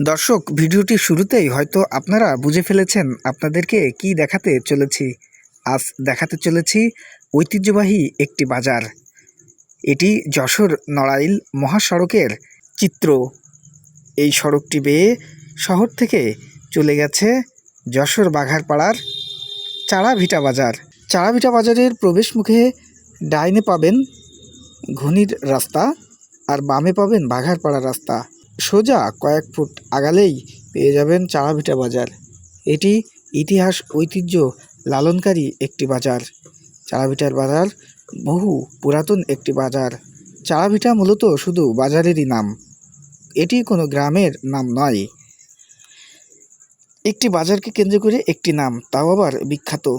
দর্শক, ভিডিওটি শুরুতেই হয়তো আপনারা বুঝে ফেলেছেন আপনাদেরকে কি দেখাতে চলেছি। আজ দেখাতে চলেছি ঐতিহ্যবাহী একটি বাজার। এটি যশোর নড়াইল মহাসড়কের চিত্র। এই সড়কটি বেয়ে শহর থেকে চলে গেছে যশোর বাঘারপাড়ার চাড়াভিটা বাজার। চাড়াভিটা বাজারের প্রবেশ মুখে ডাইনে পাবেন ঘনির রাস্তা আর বামে পাবেন বাঘারপাড়া রাস্তা। সোজা কয়েক ফুট আগালেই পেয়ে যাবেন চাড়াভিটা বাজার। এটি ইতিহাস ঐতিহ্য লালনকারী একটি বাজার। চাড়াভিটার বাজার বহু পুরাতন একটি বাজার। চাড়াভিটা মূলত শুধু বাজারেরই নাম। এটি কোনো গ্রামের নাম নয়। একটি বাজারকে কেন্দ্র করে একটি নাম, তাও আবার বিখ্যাত।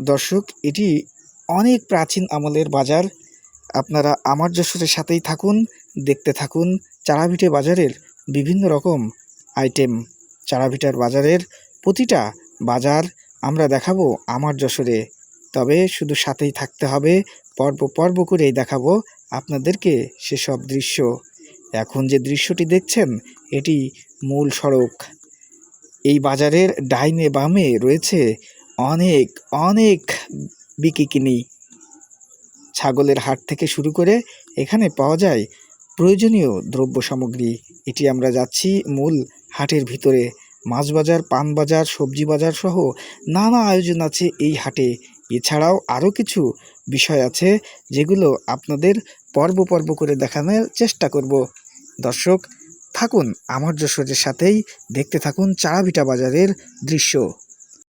দর্শক, এটি অনেক প্রাচীন আমলের বাজার। আপনারা আমার যশোরের সাথেই থাকুন, দেখতে থাকুন চাড়াভিটে বাজারের বিভিন্ন রকম আইটেম। চারাভিটার বাজারের প্রতিটা বাজার আমরা দেখাবো আমার যশোরে। তবে শুধু সাথেই থাকতে হবে, পর্ব পর্ব করেই দেখাবো আপনাদেরকে সেসব দৃশ্য। এখন যে দৃশ্যটি দেখছেন, এটি মূল সড়ক। এই বাজারের ডাইনে বামে রয়েছে অনেক অনেক বিকিকিনি। ছাগলের হাট থেকে শুরু করে এখানে পাওয়া যায় প্রয়োজনীয় দ্রব্য সামগ্রী এটি আমরা যাচ্ছি মূল হাটের ভিতরে। মাছ বাজার পান বাজার সবজি বাজার সহ নানা আয়োজন আছে এই হাটে। এছাড়াও আরও কিছু বিষয় আছে যেগুলো আপনাদের পর্ব পর্ব করে দেখানোর চেষ্টা করব। দর্শক, থাকুন আমার যশোরের সাথেই। দেখতে থাকুন চাড়াভিটা বাজারের দৃশ্য।